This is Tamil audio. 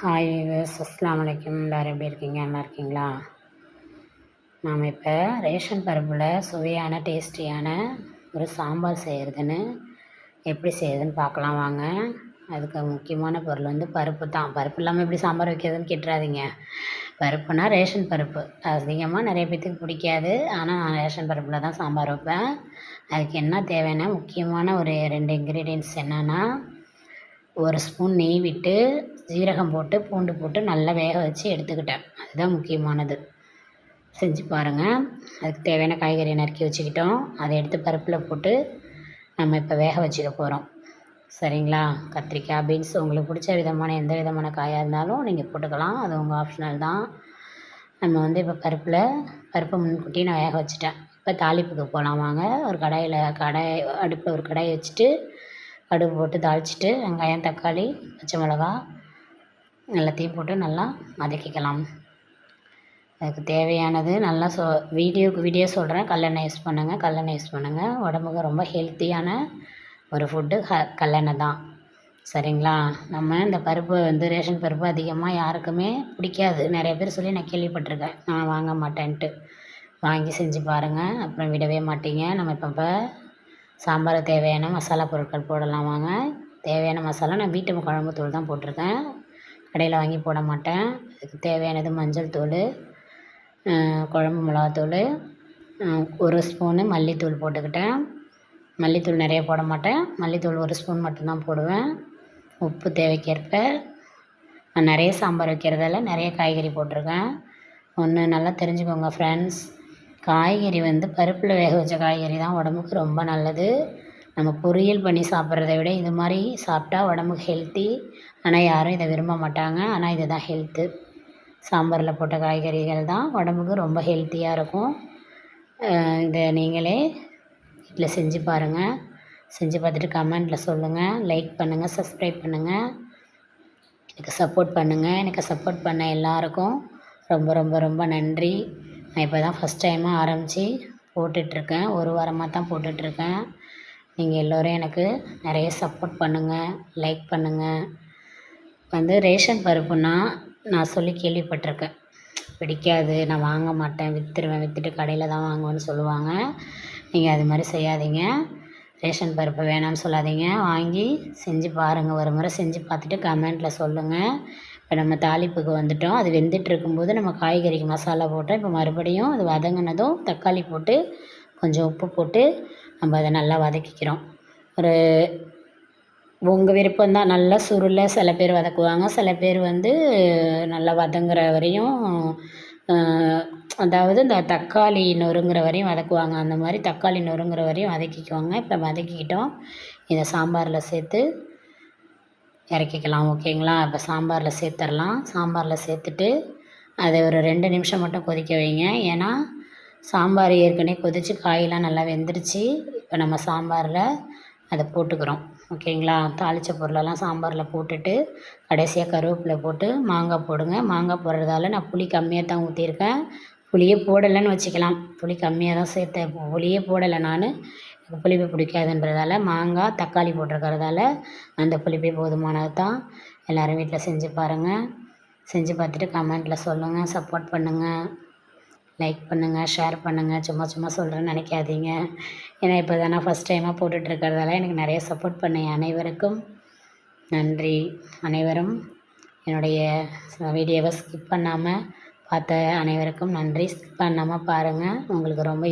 ஹாய் விவஸ் அஸ்லாம் வலைக்கம் எல்லோரும் எப்படி இருக்கீங்க? நல்லா இருக்கீங்களா? நாம் இப்போ ரேஷன் பருப்பில் சுவையான டேஸ்டியான ஒரு சாம்பார் செய்கிறதுன்னு எப்படி செய்யுதுன்னு பார்க்கலாம் வாங்க. அதுக்கு முக்கியமான பொருள் வந்து பருப்பு தான். பருப்பு இல்லாமல் எப்படி சாம்பார் வைக்கிறதுன்னு கேட்டுறாதீங்க. பருப்புனா ரேஷன் பருப்பு. அதிகமாக நிறைய பேர்த்துக்கு பிடிக்காது. ஆனால் நான் ரேஷன் பருப்பில் தான் சாம்பார் வைப்பேன். அதுக்கு என்ன தேவைன்னா முக்கியமான ஒரு ரெண்டு இன்க்ரீடியன்ட்ஸ் என்னென்னா ஒரு ஸ்பூன் நெய் விட்டு ஜீரகம் போட்டு பூண்டு போட்டு நல்லா வேக வச்சு எடுத்துக்கிட்டேன். அதுதான் முக்கியமானது. செஞ்சு பாருங்கள் அதுக்கு தேவையான காய்கறியை நறுக்கி வச்சுக்கிட்டோம். அதை எடுத்து பருப்பில் போட்டு நம்ம இப்போ வேக வச்சுக்க போகிறோம் சரிங்களா? கத்திரிக்காய் பீன்ஸ் உங்களுக்கு பிடிச்ச விதமான எந்த விதமான காயாக இருந்தாலும் நீங்கள் போட்டுக்கலாம். அது உங்கள் ஆப்ஷனல் தான். நம்ம வந்து இப்போ பருப்பில் பருப்பை முன்கூட்டி நான் வேக வச்சுட்டேன். இப்போ தாளிப்புக்கு போகலாம் வாங்க. ஒரு கடாயில் கடாய் அடுப்பில் ஒரு கடாயை வச்சுட்டு கடுகு போட்டு தாளிச்சிட்டு வெங்காயம் தக்காளி பச்சை மிளகா எல்லாத்தையும் போட்டு நல்லா வதக்கிக்கலாம் அதுக்கு தேவையானது நல்லா சொ வீடியோக்கு வீடியோ சொல்கிறேன் கல்லெண்ணெய் யூஸ் பண்ணுங்கள் கல்லெண்ணெய் யூஸ் பண்ணுங்கள் உடம்புக்கு ரொம்ப ஹெல்த்தியான ஒரு ஃபுட்டு ஹ கல்லெண்ணெய் தான். சரிங்களா? நம்ம இந்த பருப்பு வந்து ரேஷன் பருப்பு அதிகமாக யாருக்குமே பிடிக்காது. நிறைய பேர் சொல்லி நான் கேள்விப்பட்டிருக்கேன். நான் வாங்க மாட்டேன்ட்டு. வாங்கி செஞ்சு பாருங்கள் அப்புறம் விடவே மாட்டீங்க. நம்ம இப்போ இப்போ தேவையான மசாலா பொருட்கள் போடலாம் வாங்க. தேவையான மசாலா நான் வீட்டு குழம்பு தூள் தான் போட்டிருக்கேன். கடையில் வாங்கி போட மாட்டேன். அதுக்கு தேவையானது மஞ்சள் தூள் குழம்பு மிளகாத்தூள் ஒரு ஸ்பூனு மல்லித்தூள் போட்டுக்கிட்டேன். மல்லித்தூள் நிறைய போட மாட்டேன். மல்லித்தூள் ஒரு ஸ்பூன் மட்டும்தான் போடுவேன். உப்பு தேவைக்கேற்ப. நான் நிறைய சாம்பார் வைக்கிறதால நிறைய காய்கறி போட்டிருக்கேன். ஒன்று நல்லா தெரிஞ்சுக்கோங்க ஃப்ரெண்ட்ஸ் காய்கறி வந்து பருப்பில் வேக வச்ச காய்கறி தான் உடம்புக்கு ரொம்ப நல்லது. நம்ம பொரியல் பண்ணி சாப்பிட்றத விட இது மாதிரி சாப்பிட்டா உடம்புக்கு ஹெல்த்தி ஆனால் யாரும் இதை விரும்ப மாட்டாங்க. ஆனால் இது தான் ஹெல்த்து சாம்பாரில் போட்ட காய்கறிகள் தான் உடம்புக்கு ரொம்ப ஹெல்த்தியாக இருக்கும். இதை நீங்களே வீட்டில் செஞ்சு பாருங்கள் செஞ்சு பார்த்துட்டு கமெண்ட்டில் சொல்லுங்கள் லைக் பண்ணுங்கள் சப்ஸ்கிரைப் பண்ணுங்கள் எனக்கு சப்போர்ட் பண்ணுங்கள் எனக்கு சப்போர்ட் பண்ண எல்லாருக்கும் ரொம்ப ரொம்ப ரொம்ப நன்றி. நான் இப்போ தான் ஃபஸ்ட் டைமாக ஆரம்பித்து போட்டுட்ருக்கேன் ஒரு வாரமாக தான் போட்டுட்ருக்கேன் நீங்கள் எல்லோரும் எனக்கு நிறைய சப்போர்ட் பண்ணுங்கள் லைக் பண்ணுங்கள் வந்து ரேஷன் பருப்புன்னா நான் சொல்லி கேள்விப்பட்டிருக்கேன். பிடிக்காது நான் வாங்க மாட்டேன் விற்றுருவேன் விற்றுட்டு கடையில் தான் வாங்குவேன்னு சொல்லுவாங்க. நீங்கள் அது மாதிரி செய்யாதீங்க. ரேஷன் பருப்பு வேணாம்னு சொல்லாதீங்க. வாங்கி செஞ்சு பாருங்கள் ஒரு முறை செஞ்சு பார்த்துட்டு கமெண்ட்டில் சொல்லுங்கள் இப்போ நம்ம தாளிப்புக்கு வந்துட்டோம். அது வெந்துட்டு இருக்கும்போது நம்ம காய்கறிக்கு மசாலா போட்டோம். இப்போ மறுபடியும் அது வதங்கினதும் தக்காளி போட்டு கொஞ்சம் உப்பு போட்டு நம்ம அதை நல்லா வதக்கிக்கிறோம். ஒரு உங்கள் விருப்பம் தான். நல்லா சுருள சில பேர் வதக்குவாங்க. சில பேர் வந்து நல்லா வதங்குற வரையும் அதாவது இந்த தக்காளி நொறுங்குற வரையும் வதக்குவாங்க. அந்த மாதிரி தக்காளி நொறுங்குற வரையும் வதக்கிக்குவாங்க. இப்போ வதக்கிக்கிட்டோம். இதை சாம்பாரில் சேர்த்து இறக்கிக்கலாம். ஓகேங்களா? இப்போ சாம்பாரில் சேர்த்துர்லாம் சாம்பாரில் சேர்த்துட்டு அதை ஒரு ரெண்டு நிமிஷம் மட்டும் கொதிக்க வைங்க. ஏன்னா சாம்பார் ஏற்கனவே கொதித்து காயெல்லாம் நல்லா வெந்துருச்சு. இப்போ நம்ம சாம்பாரில் அதை போட்டுக்கிறோம். ஓகேங்களா? தாளித்த பொருளெல்லாம் சாம்பாரில் போட்டுட்டு கடைசியாக கருவேப்பிலை போட்டு மாங்காய் போடுங்க. மாங்காய் போடுறதால நான் புளி கம்மியாக தான் ஊற்றிருக்கேன். புளியே போடலைன்னு வச்சுக்கலாம். புளி கம்மியாக தான் சேர்த்தேன். புளியே போடலை நான். எனக்கு புளிப்பு பிடிக்காதுன்றதால மாங்காய் தக்காளி போட்டிருக்கறதால அந்த புளிப்பே போதுமானது தான். எல்லோரும் வீட்டில் செஞ்சு பாருங்கள் செஞ்சு பார்த்துட்டு கமெண்ட்டில் சொல்லுங்கள் சப்போர்ட் பண்ணுங்கள் லைக் பண்ணுங்கள் ஷேர் பண்ணுங்கள் சும்மா சும்மா சொல்கிறேன்னு நினைக்காதீங்க. ஏன்னா இப்போ தானே ஃபஸ்ட் டைமாக போட்டுட்ருக்கிறதால எனக்கு நிறைய சப்போர்ட் பண்ண அனைவருக்கும் நன்றி. அனைவரும் என்னுடைய வீடியோவை ஸ்கிப் பண்ணாமல் பார்த்த அனைவருக்கும் நன்றி. ஸ்கிப் பண்ணாமல் பாருங்கள் உங்களுக்கு ரொம்ப